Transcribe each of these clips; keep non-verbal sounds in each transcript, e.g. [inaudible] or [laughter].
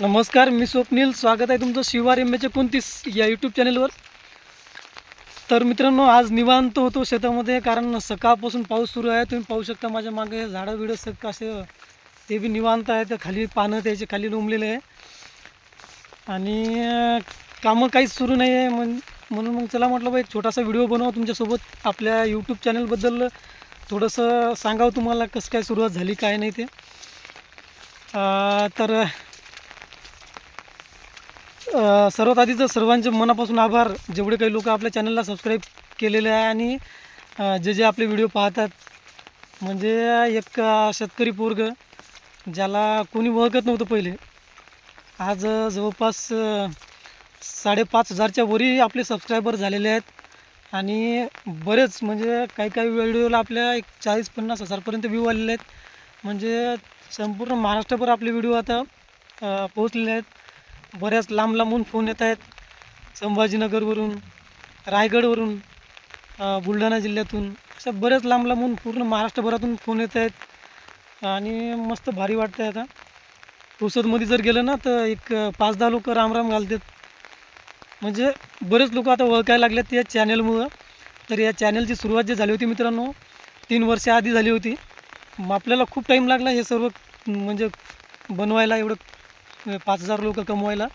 नमस्कार मी स्वप्नील. स्वागत आहे तुमचं शिवार एम एच एकोणतीस या यूट्यूब चॅनलवर तर मित्रांनो आज निवांत होतो शेतामध्ये कारण सकाळपासून पाऊस सुरू आहे. तुम्ही पाहू शकता माझ्या मागे झाडं बिडं सग असे ते बी निवांत आहे. तर खाली पानं त्याचे खाली लोंबलेले आहे. आणि कामं काहीच सुरू नाही आहे. म्हण म्हणून मग चला म्हटलं बा एक छोटासा व्हिडिओ बनवा तुमच्यासोबत. आपल्या यूट्यूब चॅनलबद्दल थोडंसं सांगावं तुम्हाला कसं काय सुरुवात झाली काय नाही ते. तर सर्वात आधी तर सर्वांचे मनापासून आभार. जेवढे काही लोक आपल्या चॅनलला सबस्क्राईब केलेले आहे आणि जे जे आपले व्हिडिओ पाहतात. म्हणजे एक शेतकरी पोरग ज्याला कोणी ओळखत नव्हतं पहिले. आज जवळपास साडेपाच हजारच्या वरी आपले सबस्क्रायबर झालेले आहेत. आणि बरेच म्हणजे काही काही व्हिडिओला आपल्या एक चाळीस पन्नास हजारपर्यंत व्ह्यू आलेले आहेत. म्हणजे संपूर्ण महाराष्ट्रभर आपले व्हिडिओ आता पोहोचलेले आहेत. बऱ्याच लांब लांबून फोन येत आहेत. संभाजीनगरवरून रायगडवरून बुलढाणा जिल्ह्यातून अशा बऱ्याच लांब लांबून पूर्ण महाराष्ट्रभरातून फोन येत आहेत. आणि मस्त भारी वाटतं आहे आता. पुसदमध्ये जर गेलं ना तर एक पाच दहा लोक रामराम घालतात. म्हणजे बरेच लोक आता ओळखायला लागलेत या चॅनलमुळं तर या चॅनलची सुरुवात जी झाली होती मित्रांनो तीन वर्षाआधी झाली होती. मग आपल्याला खूप टाईम लागला हे सर्व म्हणजे बनवायला एवढं पाच हजार लोक कमवायला.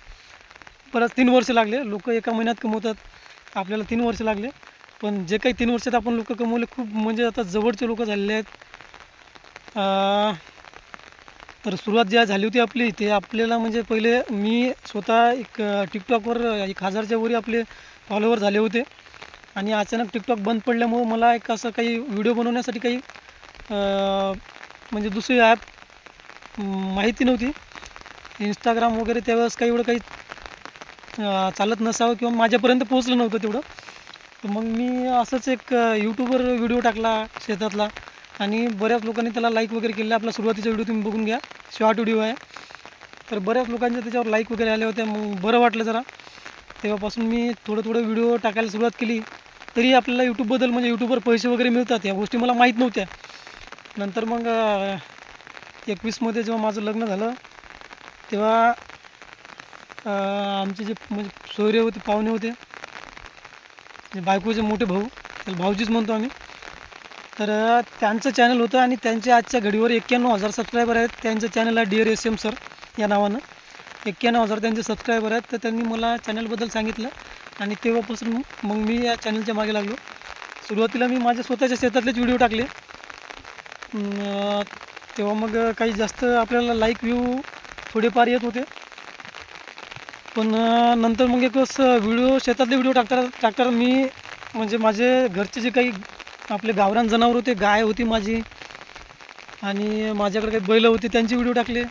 परत तीन वर्ष लागले. लोक एका महिन्यात कमवतात. आपल्याला तीन वर्ष लागले. पण जे काही तीन वर्षात आपण लोक कमवले खूप म्हणजे आता जवळचे लोक झालेले आहेत. तर सुरुवात ज्या झाली होती आपली ते आपल्याला म्हणजे पहिले मी स्वतः एक टिकटॉकवर एक हजारच्या वरी आपले फॉलोवर झाले होते. आणि अचानक टिकटॉक बंद पडल्यामुळं मला एक असं काही व्हिडिओ बनवण्यासाठी काही म्हणजे दुसरी ॲप माहिती नव्हती. इंस्टाग्राम वगैरे त्यावेळेस काही एवढं काही चालत नसावं किंवा माझ्यापर्यंत पोहोचलं नव्हतं तेवढं. तर मग मी असंच एक यूट्यूबवर व्हिडिओ टाकला शेतातला आणि बऱ्याच लोकांनी त्याला लाईक वगैरे केले. आपला सुरुवातीचा व्हिडिओ तुम्ही बघून घ्या. शॉर्ट व्हिडिओ आहे. तर बऱ्याच लोकांच्या त्याच्यावर लाईक वगैरे आले होते मग बरं वाटलं जरा. तेव्हापासून मी थोडं थोडं व्हिडिओ टाकायला सुरुवात केली. तरी आपल्याला यूट्यूबबद्दल म्हणजे यूट्यूबवर पैसे वगैरे मिळतात. या गोष्टी मला माहीत नव्हत्या. नंतर मग एकवीसमध्ये जेव्हा माझं लग्न झालं तेव्हा आमचे जे म्हणजे सोयरे होते पाहुणे होते जे बायकोचे मोठे भाऊ त्याला भाऊजीच म्हणतो आम्ही. तर त्यांचं चॅनल होतं आणि त्यांच्या आजच्या घडीवर एक्क्याण्णव हजार सबस्क्रायबर आहेत. त्यांचं चॅनल आहे डिअर एस एम सर या नावानं. एक्क्याण्णव हजार त्यांचे सबस्क्रायबर आहेत. तर त्यांनी मला चॅनलबद्दल सांगितलं आणि तेव्हापासून मग मी या चॅनलच्या मागे लागलो. सुरुवातीला मी माझ्या स्वतःच्या शेतातलेच व्हिडिओ टाकले. तेव्हा मग काही जास्त आपल्याला लाईक व्ह्यू थोडेफार येत होते. पण नंतर मग एक व्हिडिओ शेतातले व्हिडिओ टाकता टाकता मी म्हणजे माझे घरचे जे काही आपले गावरान जनावर होते गाय होती माझी आणि माझ्याकडे काही बैलं होती त्यांचे व्हिडिओ टाकले.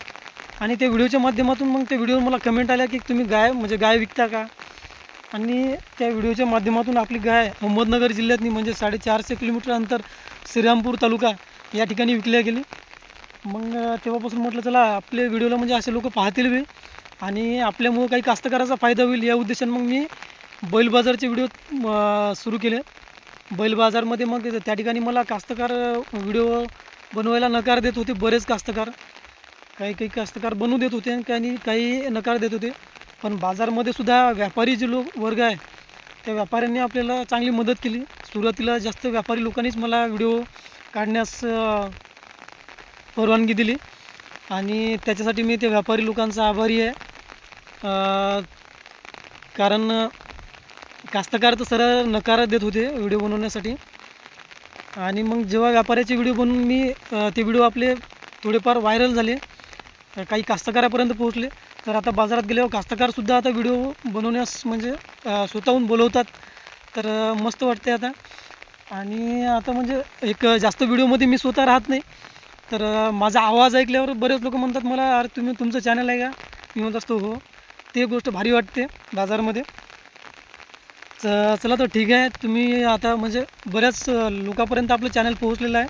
आणि त्या व्हिडिओच्या माध्यमातून मग त्या व्हिडिओवर मला कमेंट आल्या की तुम्ही गाय म्हणजे गाय विकता का? आणि त्या व्हिडिओच्या माध्यमातून आपली गाय अहमदनगर जिल्ह्यातनी म्हणजे साडेचारशे किलोमीटर अंतर श्रीरामपूर तालुका या ठिकाणी विकल्या गेली. मग तेव्हापासून म्हटलं चला आपल्या व्हिडिओला म्हणजे असे लोक पाहतील बी. आणि आपल्यामुळं काही कास्तकाराचा फायदा होईल या उद्देशाने मग मी बैल बाजारचे व्हिडिओ सुरू केले. बैल बाजारमध्ये मग त्या ठिकाणी मला कास्तकार व्हिडिओ बनवायला नकार देत होते बरेच कास्तकार. काही काही कास्तकार बनवू देत होते आणि काही काही नकार देत होते. पण बाजारमध्ये सुद्धा व्यापारी जे लोक वर्ग आहे त्या व्यापाऱ्यांनी आपल्याला चांगली मदत केली. सुरुवातीला जास्त व्यापारी लोकांनीच मला व्हिडिओ काढण्यास परवानगी दिली. आणि त्याच्यासाठी मी त्या व्यापारी लोकांचा आभारी आहे. कारण कास्तकार तर सरळ नकार देत होते व्हिडिओ बनवण्यासाठी. आणि मग जेव्हा व्यापाऱ्याचे व्हिडिओ बनवून मी ते व्हिडिओ आपले थोडेफार व्हायरल झाले. काही कास्तकारापर्यंत पोहोचले. तर आता बाजारात गेल्यावर कास्तकारसुद्धा आता व्हिडिओ बनवण्यास म्हणजे स्वतःहून बोलवतात. तर मस्त वाटते आता. आणि आता म्हणजे एक जास्त व्हिडिओमध्ये मी स्वतः राहत नाही. तर माझा आवाज ऐकल्यावर बरेच लोक म्हणतात मला अरे तुम्ही तुमचं चॅनल आहे का? मी म्हणत असतो हो. ते गोष्ट भारी वाटते बाजारमध्ये. तर चला तर ठीक आहे. तुम्ही आता म्हणजे बऱ्याच लोकांपर्यंत आपलं चॅनल पोहोचलेलं आहे.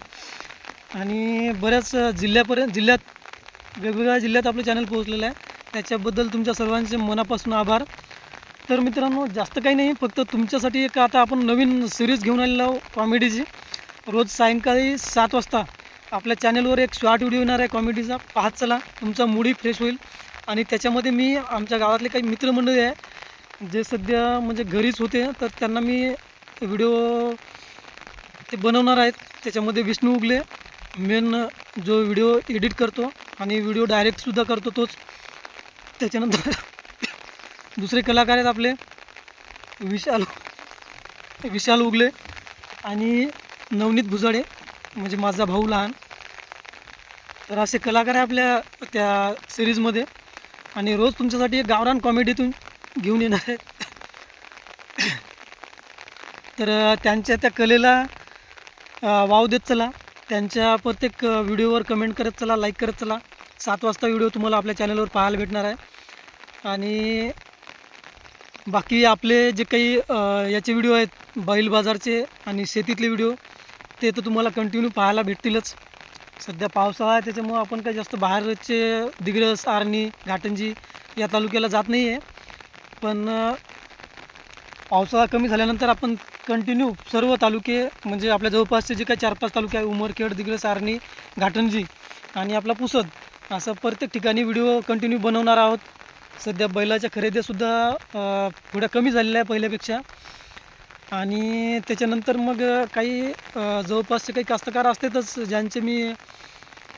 आणि बऱ्याच जिल्ह्यापर्यंत जिल्ह्यात वेगवेगळ्या जिल्ह्यात आपलं चॅनल पोहोचलेलं आहे. त्याच्याबद्दल तुमच्या सर्वांचे मनापासून आभार. तर मित्रांनो जास्त काही नाही फक्त तुमच्यासाठी एक आता आपण नवीन सिरीज घेऊन आलेलो आहोत कॉमेडीची रोज सायंकाळी सात वाजता आपल्या चॅनलवर एक शॉर्ट व्हिडिओ येणार आहे कॉमेडीचा. पाहत चला तुमचा मूडही फ्रेश होईल. आणि त्याच्यामध्ये मी आमच्या गावातले काही मित्रमंडळी आहे जे सध्या म्हणजे घरीच होते तर त्यांना मी व्हिडिओ ते बनवणार आहेत. त्याच्यामध्ये विष्णू उगले मेन जो व्हिडिओ एडिट करतो आणि व्हिडिओ डायरेक्टसुद्धा करतो तोच. त्याच्यानंतर [coughs] दुसरे कलाकार आहेत आपले विशाल विशाल उगले आणि नवनीत भुजाडे म्हणजे माझा भाऊ लहान. तर असे कलाकार आहे आपल्या त्या सिरीजमध्ये आणि रोज तुमच्यासाठी एक गावरान कॉमेडीतून घेऊन येणार आहे. तर त्यांच्या त्या कलेला वाव देत चला. त्यांच्या प्रत्येक व्हिडिओवर कमेंट करत चला लाईक करत चला. सात वाजता व्हिडिओ तुम्हाला आपल्या चॅनलवर पाहायला भेटणार आहे. आणि बाकी आपले जे काही याचे व्हिडिओ आहेत बैल बाजारचे आणि शेतीतले व्हिडिओ ते तर तुम्हाला कंटिन्यू पाहायला भेटतीलच. सध्या पावसाळा आहे त्याच्यामुळं आपण काही जास्त बाहेरचे दिग्रस आर्णी घाटंजी या तालुक्याला जात नाही आहे पण पावसाळा कमी झाल्यानंतर आपण कंटिन्यू सर्व तालुके म्हणजे आपल्या जवळपासचे जे काही चार पाच तालुके आहे उमरखेड दिग्रस आर्णी घाटंजी आणि आपला पुसद असं प्रत्येक ठिकाणी व्हिडिओ कंटिन्यू बनवणार आहोत. सध्या बैलाच्या खरेदीसुद्धा थोड्या कमी झालेल्या आहे पहिल्यापेक्षा. आणि त्याच्यानंतर मग काही जवळपासचे काही कास्तकार असतातच ज्यांचे मी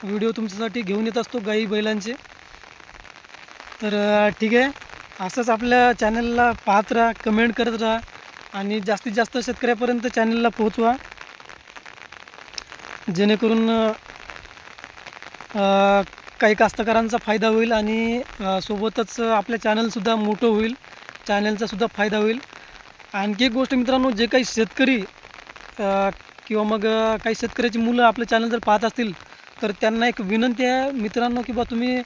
व्हिडिओ तुमच्यासाठी घेऊन येत असतो गाई बैलांचे. तर ठीक आहे. असंच आपल्या चॅनलला पाहत राहा कमेंट करत राहा आणि जास्तीत जास्त शेतकऱ्यापर्यंत चॅनलला पोहोचवा. जेणेकरून काही कास्तकारांचा फायदा होईल आणि सोबतच आपल्या चॅनलसुद्धा मोठं होईल. चॅनलचासुद्धा फायदा होईल. आणखी एक गोष्ट मित्रांनो जे काही शेतकरी किंवा मग काही शेतकऱ्याची मुलं आपलं चॅनल जर पाहत असतील तर त्यांना एक विनंती आहे मित्रांनो की बा तुम्ही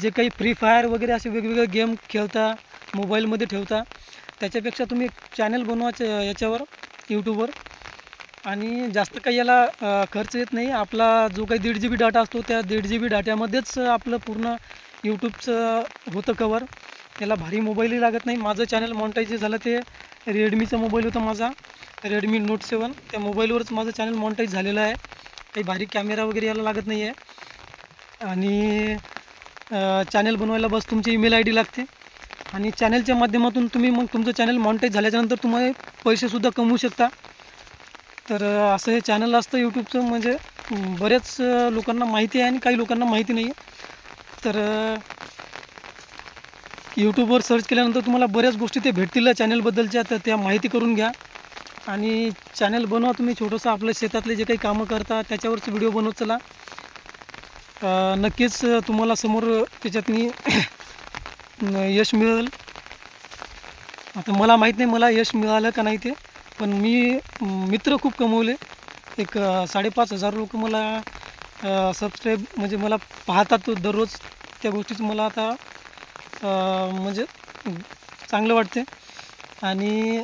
जे काही फ्री फायर वगैरे असे वेगवेगळे गेम खेळता मोबाईलमध्ये ठेवता त्याच्यापेक्षा तुम्ही एक चॅनल बनवायचे याच्यावर यूट्यूबवर आणि जास्त काही याला खर्च येत नाही. आपला जो काही दीड जी बी डाटा असतो त्या दीड जी बी डाट्यामध्येच आपलं पूर्ण यूट्यूबचं होतं कवर त्याला भारी मोबाईलही लागत नाही. माझं चॅनल मॉन्टायझे झालं ते रेडमीचा मोबाईल होता माझा. रेडमी नोट सेवन त्या मोबाईलवरच माझं चॅनल मॉन्टाईज झालेलं आहे. काही भारी कॅमेरा वगैरे याला लागत नाही आहे आणि चॅनल बनवायला बस तुमची ईमेल आय डी लागते. आणि चॅनलच्या माध्यमातून तुम्ही मग तुमचं चॅनल मॉन्टाईज झाल्याच्यानंतर तुम्हाला पैसेसुद्धा कमवू शकता. तर असं हे चॅनल असतं यूट्यूबचं म्हणजे बऱ्याच लोकांना माहिती आहे आणि काही लोकांना माहिती नाही आहे तर यूट्यूबवर सर्च केल्यानंतर तुम्हाला बऱ्याच गोष्टी ते भेटतील चॅनलबद्दलच्या तर त्या माहिती करून घ्या. आणि चॅनल बनवा तुम्ही छोटंसं आपल्या शेतातले जे काही कामं करता त्याच्यावरच व्हिडिओ बनवत चला. नक्कीच तुम्हाला समोर त्याच्यातनी [coughs] यश मिळेल. आता मला माहीत नाही मला यश मिळालं का नाही ते पण मी मित्र खूप कमवले. एक साडेपाच हजार लोक मला सबस्क्राईब म्हणजे मला पाहतात दररोज. त्या गोष्टीचं मला आता म्हणजे चांगलं वाटते आणि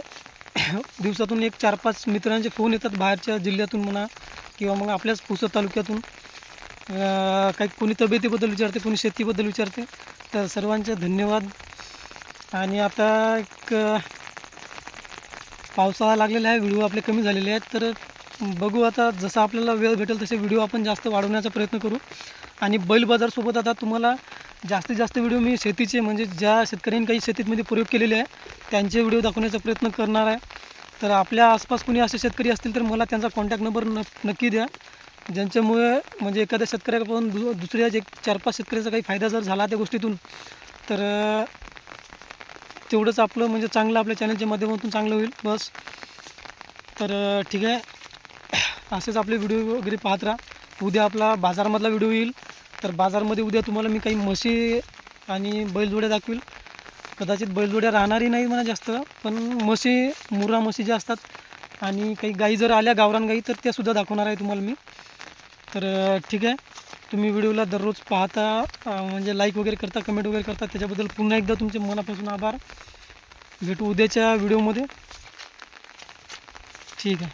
दिवसातून एक चार पाच मित्रांचे फोन येतात बाहेरच्या जिल्ह्यातून म्हणा किंवा मग आपल्याच पुसद तालुक्यातून. काही कोणी तब्येतीबद्दल विचारते कोणी शेतीबद्दल विचारते. तर सर्वांचे धन्यवाद. आणि आता एक पावसाळा लागलेला आहे व्हिडिओ आपले कमी झालेले आहेत. तर बघू आता जसं आपल्याला वेळ भेटेल तसे व्हिडिओ आपण जास्त वाढवण्याचा प्रयत्न करू. आणि बैल बाजारसोबत आता तुम्हाला जास्तीत जास्त व्हिडिओ मी शेतीचे म्हणजे ज्या शेतकऱ्यांनी काही शेतीमध्ये प्रयोग केलेले आहे त्यांचे व्हिडिओ दाखवण्याचा प्रयत्न करणार आहे. तर आपल्या आसपास कोणी असे शेतकरी असतील तर मला त्यांचा कॉन्टॅक्ट नंबर न नक्की द्या. ज्यांच्यामुळे म्हणजे एखाद्या शेतकऱ्यापासून दु दुसऱ्या जे चार पाच शेतकऱ्याचा काही फायदा जर झाला त्या गोष्टीतून तर तेवढंच आपलं म्हणजे चांगलं आपल्या चॅनलच्या माध्यमातून चांगलं होईल. बस. तर ठीक आहे. [clears throat] असेच आपले व्हिडिओ वगैरे पाहत राहा. उद्या आपला बाजारमधला व्हिडिओ येईल. तर बाजारमध्ये उद्या तुम्हाला मी काही म्हशी आणि बैलजोड्या दाखवील. कदाचित बैलजोड्या राहणारही नाही म्हणा जास्त पण म्हशी मुर्रा म्हशी ज्या असतात आणि काही गाई जर आल्या गावरान गाई तर त्यासुद्धा दाखवणार आहे तुम्हाला मी. तर ठीक आहे. तुम्ही व्हिडिओला दररोज पाहता म्हणजे लाईक वगैरे करता कमेंट वगैरे करता त्याच्याबद्दल पुन्हा एकदा तुमचे मनापासून आभार. भेटू उद्याच्या व्हिडिओमध्ये. ठीक आहे.